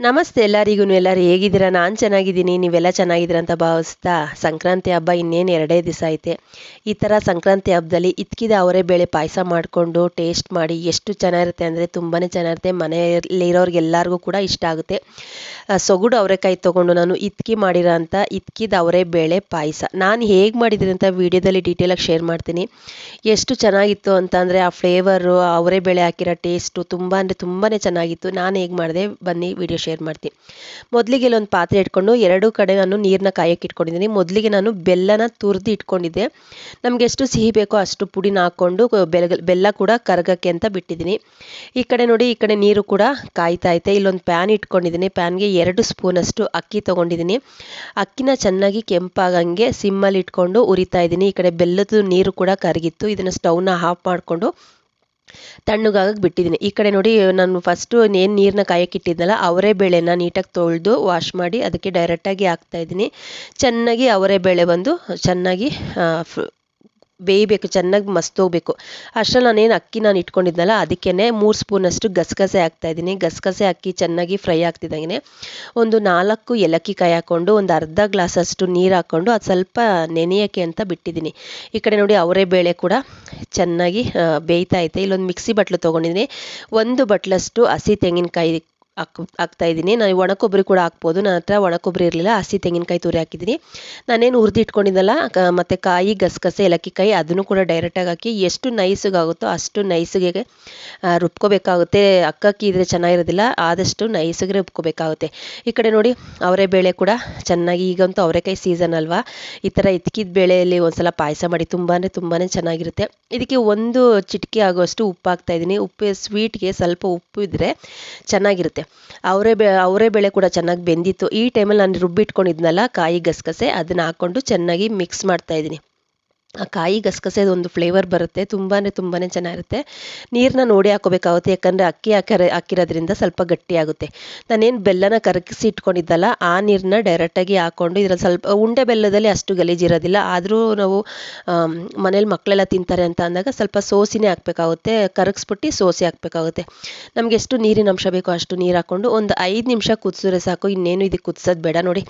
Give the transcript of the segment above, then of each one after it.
ನಮಸ್ತೆ ಎಲ್ಲರಿಗೂ, ಎಲ್ಲರೂ ಹೇಗಿದ್ದೀರಾ? ನಾನು ಚೆನ್ನಾಗಿದ್ದೀನಿ, ನೀವೆಲ್ಲ ಚೆನ್ನಾಗಿದ್ದೀರಾ ಅಂತ ಭಾವಿಸ್ತಾ ಸಂಕ್ರಾಂತಿ ಹಬ್ಬ ಇನ್ನೇನು ಎರಡೇ ದಿವಸ ಐತೆ. ಈ ಥರ ಸಂಕ್ರಾಂತಿ ಹಬ್ಬದಲ್ಲಿ ಇತ್ಕಿದ ಅವರೇ ಬೇಳೆ ಪಾಯಸ ಮಾಡಿಕೊಂಡು ಟೇಸ್ಟ್ ಮಾಡಿ ಎಷ್ಟು ಚೆನ್ನಾಗಿರುತ್ತೆ ಅಂದರೆ ತುಂಬಾ ಚೆನ್ನಾಗಿರುತ್ತೆ. ಮನೆಯಲ್ಲಿರೋರಿಗೆಲ್ಲರಿಗೂ ಕೂಡ ಇಷ್ಟ ಆಗುತ್ತೆ. ಸೊಗುಡು ಅವರೆಕಾಯಿ ತೊಗೊಂಡು ನಾನು ಇತ್ಕಿ ಮಾಡಿರೋ ಅಂಥ ಇತ್ಕಿದ ಅವರೇ ಬೇಳೆ ಪಾಯಸ. ನಾನು ಹೇಗೆ ಮಾಡಿದ್ದೀನಿ ಅಂತ ವೀಡಿಯೋದಲ್ಲಿ ಡೀಟೇಲಾಗಿ ಶೇರ್ ಮಾಡ್ತೀನಿ. ಎಷ್ಟು ಚೆನ್ನಾಗಿತ್ತು ಅಂತ ಅಂದರೆ ಆ ಫ್ಲೇವರು ಅವರೇ ಬೇಳೆ ಹಾಕಿರೋ ಟೇಸ್ಟು ತುಂಬ ಅಂದರೆ ತುಂಬಾ ಚೆನ್ನಾಗಿತ್ತು. ನಾನು ಹೇಗೆ ಮಾಡಿದೆ? ಬನ್ನಿ, ವಿಡಿಯೋ ಶೇರ್ ಮಾಡ್ತೀನಿ. ಮೊದಲಿಗೆ ಇಲ್ಲೊಂದು ಪಾತ್ರೆ ಇಟ್ಕೊಂಡು ಎರಡು ಕಡೆ ನಾನು ನೀರನ್ನ ಕಾಯಕ್ಕೆ ಇಟ್ಕೊಂಡಿದ್ದೀನಿ. ಮೊದಲಿಗೆ ನಾನು ಬೆಲ್ಲನ ತುರಿದು ಇಟ್ಕೊಂಡಿದ್ದೆ. ನಮಗೆ ಎಷ್ಟು ಸಿಹಿ ಬೇಕೋ ಅಷ್ಟು ಪುಡಿನ ಹಾಕ್ಕೊಂಡು ಬೆಲ್ಲ ಬೆಲ್ಲ ಕೂಡ ಕರಗಕ್ಕೆ ಅಂತ ಬಿಟ್ಟಿದ್ದೀನಿ. ಈ ಕಡೆ ನೋಡಿ, ಈ ಕಡೆ ನೀರು ಕೂಡ ಕಾಯ್ತಾ ಐತೆ. ಇಲ್ಲೊಂದು ಪ್ಯಾನ್ ಇಟ್ಕೊಂಡಿದ್ದೀನಿ. ಪ್ಯಾನ್ಗೆ ಎರಡು ಸ್ಪೂನಷ್ಟು ಅಕ್ಕಿ ತೊಗೊಂಡಿದ್ದೀನಿ. ಅಕ್ಕಿನ ಚೆನ್ನಾಗಿ ಕೆಂಪಾಗಂಗೆ ಸಿಮ್ಮಲ್ಲಿ ಇಟ್ಕೊಂಡು ಉರಿತಾ ಇದ್ದೀನಿ. ಈ ಕಡೆ ಬೆಲ್ಲದ ನೀರು ಕೂಡ ಕರಗಿತ್ತು. ಇದನ್ನು ಸ್ಟವ್ನ ಆಫ್ ಮಾಡಿಕೊಂಡು ತಣ್ಣಗಾಗಕ್ಕೆ ಬಿಟ್ಟಿದ್ದೀನಿ. ಈ ಕಡೆ ನೋಡಿ, ನಾನು ಫಸ್ಟು ಏನು ನೀರನ್ನ ಕಾಯಕ್ಕೆ ಇಟ್ಟಿದ್ನಲ್ಲ ಅವರೇ ಬೇಳೆನ ನೀಟಾಗಿ ತೊಳೆದು ವಾಶ್ ಮಾಡಿ, ಅದಕ್ಕೆ ಡೈರೆಕ್ಟಾಗಿ ಹಾಕ್ತಾಯಿದ್ದೀನಿ ಚೆನ್ನಾಗಿ ಅವರೇ ಬೇಳೆ ಬಂದು ಚೆನ್ನಾಗಿ ಬೇಯಬೇಕು, ಚೆನ್ನಾಗಿ ಮಸ್ತೋಗ್ಬೇಕು. ಅಷ್ಟರಲ್ಲಿ ನಾನೇನು ಅಕ್ಕಿ ನಾನು ಇಟ್ಕೊಂಡಿದ್ನಲ್ಲ ಅದಕ್ಕೇ ಮೂರು ಸ್ಪೂನಷ್ಟು ಗಸಗಸೆ ಹಾಕ್ತಾ ಇದ್ದೀನಿ. ಗಸಗಸೆ ಅಕ್ಕಿ ಚೆನ್ನಾಗಿ ಫ್ರೈ ಆಗ್ತಿದ್ದಂಗೆ ಒಂದು ನಾಲ್ಕು ಏಲಕ್ಕಿ ಕಾಯಿ ಹಾಕ್ಕೊಂಡು, ಒಂದು ಅರ್ಧ ಗ್ಲಾಸಷ್ಟು ನೀರು ಹಾಕ್ಕೊಂಡು, ಅದು ಸ್ವಲ್ಪ ನೆನೆಯೋಕ್ಕೆ ಅಂತ ಬಿಟ್ಟಿದ್ದೀನಿ. ಈ ಕಡೆ ನೋಡಿ ಅವರೆ ಬೇಳೆ ಕೂಡ ಚೆನ್ನಾಗಿ ಬೇಯ್ತಾ ಐತೆ. ಇಲ್ಲೊಂದು ಮಿಕ್ಸಿ ಬಟ್ಲು ತೊಗೊಂಡಿದ್ದೀನಿ. ಒಂದು ಬಟ್ಲಷ್ಟು ಹಸಿ ತೆಂಗಿನಕಾಯಿ ಹಾಕ್, ಹಾಕ್ತಾ ಇದ್ದೀನಿ. ನಾನು ಒಣ ಕೊಬ್ಬರಿ ಕೂಡ ಹಾಕ್ಬೋದು. ನನ್ನ ಹತ್ರ ಒಣ ಕೊಬ್ಬರಿ ಇರಲಿಲ್ಲ. ಹಸಿ ತೆಂಗಿನಕಾಯಿ ತುರಿ ಹಾಕಿದ್ದೀನಿ. ನಾನೇನು ಹುರಿದು ಇಟ್ಕೊಂಡಿದ್ದಲ್ಲ, ಕ- ಮತ್ತೆ ಕಾಯಿ, ಗಸಗಸೆ ಏಲಕ್ಕಿ ಕಾಯಿ ಅದನ್ನು ಕೂಡ ಡೈರೆಕ್ಟಾಗಿ ಹಾಕಿ ಎಷ್ಟು ನೈಸಿಗಾಗುತ್ತೋ ಅಷ್ಟು ನೈಸಿಗೆ ರುಬ್ಕೋಬೇಕಾಗುತ್ತೆ. ಅಕ್ಕಕ್ಕಿ ಇದ್ರೆ ಚೆನ್ನಾಗಿರೋದಿಲ್ಲ, ಆದಷ್ಟು ನೈಸಿಗೆ ರುಬ್ಕೋಬೇಕಾಗುತ್ತೆ. ಈ ಕಡೆ ನೋಡಿ, ಅವರೇ ಬೇಳೆ ಕೂಡ ಚೆನ್ನಾಗಿ, ಈಗಂತೂ ಅವರೆಕಾಯಿ ಸೀಸನ್ ಅಲ್ವಾ? ಈ ಥರ ಇತ್ಕಿದ ಬೇಳೆಯಲ್ಲಿ ಒಂದ್ಸಲ ಪಾಯಸ ಮಾಡಿ ತುಂಬಾ ತುಂಬಾ ಚೆನ್ನಾಗಿರುತ್ತೆ. ಇದಕ್ಕೆ ಒಂದು ಚಿಟಿಕೆ ಆಗುವಷ್ಟು ಉಪ್ಪು ಹಾಕ್ತಾ ಇದ್ದೀನಿ. ಉಪ್ಪು ಸ್ವೀಟ್ಗೆ ಸ್ವಲ್ಪ ಉಪ್ಪು ಇದ್ದರೆ ಚೆನ್ನಾಗಿರುತ್ತೆ. ಅವರೇ ಬೆ, ಅವರೇ ಬೇಳೆ ಕೂಡ ಚೆನ್ನಾಗಿ ಬೆಂದಿತ್ತು. ಈ ಟೈಮಲ್ಲಿ ನಾನು ರುಬ್ಬಿಟ್ಕೊಂಡಿದ್ನಲ್ಲ ಕಾಯಿ ಗಸಗಸೆ, ಅದನ್ನ ಹಾಕ್ಕೊಂಡು ಚೆನ್ನಾಗಿ ಮಿಕ್ಸ್ ಮಾಡ್ತಾ ಇದ್ದೀನಿ. ಆ ಕಾಯಿ ಗಸಗಸೆದು ಒಂದು ಫ್ಲೇವರ್ ಬರುತ್ತೆ ತುಂಬಾ ತುಂಬಾ ಚೆನ್ನಾಗಿರುತ್ತೆ. ನೀರನ್ನ ನೋಡಿ ಹಾಕೋಬೇಕಾಗುತ್ತೆ, ಯಾಕಂದರೆ ಅಕ್ಕಿ ಹಾಕಿ ಹಾಕಿರೋದ್ರಿಂದ ಸ್ವಲ್ಪ ಗಟ್ಟಿಯಾಗುತ್ತೆ. ನಾನೇನು ಬೆಲ್ಲನ ಕರಗಿಸಿ ಇಟ್ಕೊಂಡಿದ್ದಲ್ಲ, ಆ ನೀರನ್ನ ಡೈರೆಕ್ಟಾಗಿ ಹಾಕ್ಕೊಂಡು ಇದ್ರಲ್ಲಿ ಸ್ವಲ್ಪ, ಉಂಡೆ ಬೆಲ್ಲದಲ್ಲಿ ಅಷ್ಟು ಗಲೀಜಿರೋದಿಲ್ಲ ಆದರೂ ನಾವು ಮನೇಲಿ ಮಕ್ಕಳೆಲ್ಲ ತಿಂತಾರೆ ಅಂತ ಅಂದಾಗ ಸ್ವಲ್ಪ ಸೋಸಿನೇ ಹಾಕ್ಬೇಕಾಗುತ್ತೆ, ಕರಗಿಸ್ಬಿಟ್ಟು ಸೋಸಿ ಹಾಕ್ಬೇಕಾಗುತ್ತೆ. ನಮ್ಗೆ ಎಷ್ಟು ನೀರಿನ ಅಂಶ ಬೇಕೋ ಅಷ್ಟು ನೀರು ಹಾಕ್ಕೊಂಡು ಒಂದು ಐದು ನಿಮಿಷ ಕುದಿಸಿದ್ರೆ ಸಾಕು, ಇನ್ನೇನು ಇದಕ್ಕೆ ಕುದಿಸೋದು ಬೇಡ ನೋಡಿ.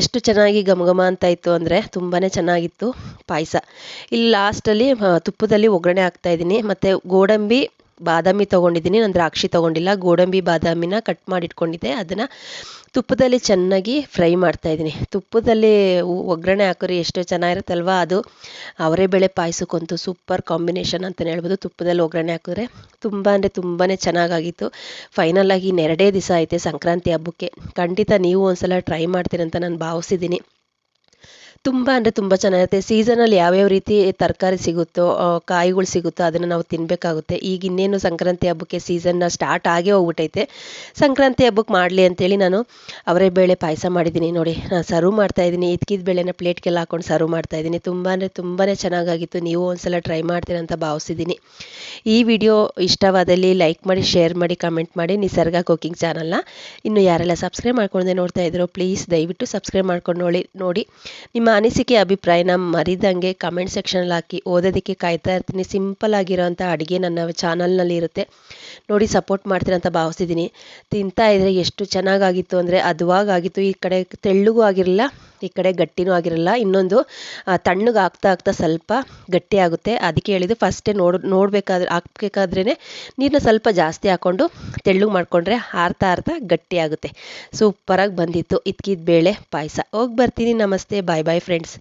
ಎಷ್ಟು ಚೆನ್ನಾಗಿ ಘಮ ಘಮ ಅಂತ ಇತ್ತು ಅಂದರೆ ತುಂಬಾ ಚೆನ್ನಾಗಿತ್ತು ಪಾಯಸ. ಇಲ್ಲಿ ಲಾಸ್ಟಲ್ಲಿ ತುಪ್ಪದಲ್ಲಿ ಒಗ್ಗರಣೆ ಹಾಕ್ತಾ ಇದ್ದೀನಿ. ಮತ್ತು ಗೋಡಂಬಿ ಬಾದಾಮಿ ತೊಗೊಂಡಿದ್ದೀನಿ. ನಾನು ದ್ರಾಕ್ಷಿ ತೊಗೊಂಡಿಲ್ಲ. ಗೋಡಂಬಿ ಬಾದಾಮಿನ ಕಟ್ ಮಾಡಿ ಇಟ್ಕೊಂಡಿದ್ದೆ ಅದನ್ನು ತುಪ್ಪದಲ್ಲಿ ಚೆನ್ನಾಗಿ ಫ್ರೈ ಮಾಡ್ತಾ ಇದ್ದೀನಿ. ತುಪ್ಪದಲ್ಲಿ ಒಗ್ಗರಣೆ ಹಾಕಿದ್ರೆ ಎಷ್ಟು ಚೆನ್ನಾಗಿರುತ್ತಲ್ವ ಅದು. ಅವರೇ ಬೇಳೆ ಪಾಯಸಕ್ಕಂತೂ ಸೂಪರ್ ಕಾಂಬಿನೇಷನ್ ಅಂತಲೇ ಹೇಳ್ಬೋದು. ತುಪ್ಪದಲ್ಲಿ ಒಗ್ಗರಣೆ ಹಾಕಿದ್ರೆ ತುಂಬ ಅಂದರೆ ತುಂಬಾ ಚೆನ್ನಾಗಾಗಿತ್ತು. ಫೈನಲ್ ಆಗಿ ಇನ್ನೆರಡೇ ದಿವಸ ಐತೆ ಸಂಕ್ರಾಂತಿ ಹಬ್ಬಕ್ಕೆ. ಖಂಡಿತ ನೀವು ಒಂದ್ಸಲ ಟ್ರೈ ಮಾಡ್ತೀರಂತ ನಾನು ಭಾವಿಸಿದ್ದೀನಿ. ತುಂಬ ಅಂದರೆ ತುಂಬ ಚೆನ್ನಾಗಿರುತ್ತೆ. ಸೀಸನಲ್ಲಿ ಯಾವ್ಯಾವ ರೀತಿ ತರಕಾರಿ ಸಿಗುತ್ತೋ ಕಾಯಿಗಳು ಸಿಗುತ್ತೋ ಅದನ್ನು ನಾವು ತಿನ್ನಬೇಕಾಗುತ್ತೆ ಈಗ ಇನ್ನೇನು ಸಂಕ್ರಾಂತಿ ಹಬ್ಬಕ್ಕೆ ಸೀಸನ್ನ ಸ್ಟಾರ್ಟ್ ಆಗೇ ಹೋಗ್ಬಿಟ್ಟೈತೆ ಸಂಕ್ರಾಂತಿ ಹಬ್ಬಕ್ಕೆ ಮಾಡಲಿ ಅಂತೇಳಿ ನಾನು ಅವರೇ ಬೇಳೆ ಪಾಯಸ ಮಾಡಿದ್ದೀನಿ. ನೋಡಿ ನಾನು ಸರ್ವ್ ಮಾಡ್ತಾ ಇದ್ದೀನಿ. ಇದ್ಕಿದ ಬೇಳೆನ ಪ್ಲೇಟ್ಗೆಲ್ಲ ಹಾಕೊಂಡು ಸರ್ವ್ ಮಾಡ್ತಾ ಇದ್ದೀನಿ. ತುಂಬ ಅಂದರೆ ತುಂಬಾ ಚೆನ್ನಾಗಾಗಿತ್ತು. ನೀವು ಒಂದ್ಸಲ ಟ್ರೈ ಮಾಡ್ತೀರ ಅಂತ ಭಾವಿಸಿದ್ದೀನಿ. ಈ ವಿಡಿಯೋ ಇಷ್ಟವಾದಲ್ಲಿ ಲೈಕ್ ಮಾಡಿ ಶೇರ್ ಮಾಡಿ ಕಮೆಂಟ್ ಮಾಡಿ ನಿಸರ್ಗ ಕುಕಿಂಗ್ ಚಾನಲ್ನ ಇನ್ನು ಯಾರೆಲ್ಲ ಸಬ್ಸ್ಕ್ರೈಬ್ ಮಾಡ್ಕೊಂಡೆ ನೋಡ್ತಾ ಇದ್ದೀರೋ ಪ್ಲೀಸ್ ದಯವಿಟ್ಟು ಸಬ್ಸ್ಕ್ರೈಬ್ ಮಾಡ್ಕೊಂಡು ನೋಡಿ ನೋಡಿ. ನಿಮ್ಮ ಅನಿಸಿಕೆ ಅಭಿಪ್ರಾಯನ ಮರಿದಂಗೆ ಕಮೆಂಟ್ ಸೆಕ್ಷನಲ್ಲಿ ಹಾಕಿ. ಓದೋದಕ್ಕೆ ಕಾಯ್ತಾ ಇರ್ತೀನಿ. ಸಿಂಪಲ್ ಆಗಿರೋಂಥ ಅಡುಗೆ ನನ್ನ ಚಾನಲ್ನಲ್ಲಿ ಇರುತ್ತೆ. ನೋಡಿ ಸಪೋರ್ಟ್ ಮಾಡ್ತೀರ ಅಂತ ಭಾವಿಸಿದ್ದೀನಿ ತಿಂತಾ ಇದ್ರೆ ಎಷ್ಟು ಚೆನ್ನಾಗಾಗಿತ್ತು ಅಂದರೆ ಆಗಿತ್ತು ಈ ಕಡೆ ತೆಳ್ಳಗೂ ಆಗಿರಲಿಲ್ಲ ಈ ಕಡೆ ಗಟ್ಟಿನೂ ಆಗಿರಲ್ಲ. ಇನ್ನೊಂದು ತಣ್ಣಗೆ ಆಗ್ತಾ ಆಗ್ತಾ ಸ್ವಲ್ಪ ಗಟ್ಟಿ ಆಗುತ್ತೆ. ಅದಕ್ಕೆ ಹೇಳಿದ್ದು ಫಸ್ಟೇ ನೋಡ್, ನೋಡಬೇಕಾದ್ರೆ ಹಾಕ್ಬೇಕಾದ್ರೇ ನೀರನ್ನ ಸ್ವಲ್ಪ ಜಾಸ್ತಿ ಹಾಕ್ಕೊಂಡು ತೆಳ್ಳಗೆ ಮಾಡಿಕೊಂಡ್ರೆ ಆರ್ತಾ ಆರ್ತಾ ಗಟ್ಟಿ ಆಗುತ್ತೆ. ಸೂಪರಾಗಿ ಬಂದಿತ್ತು. ಇದ್ಕಿದ ಬೇಳೆ ಪಾಯಸ. ಹೋಗಿ ಬರ್ತೀನಿ. ನಮಸ್ತೆ. ಬಾಯ್ ಬಾಯ್ bye friends.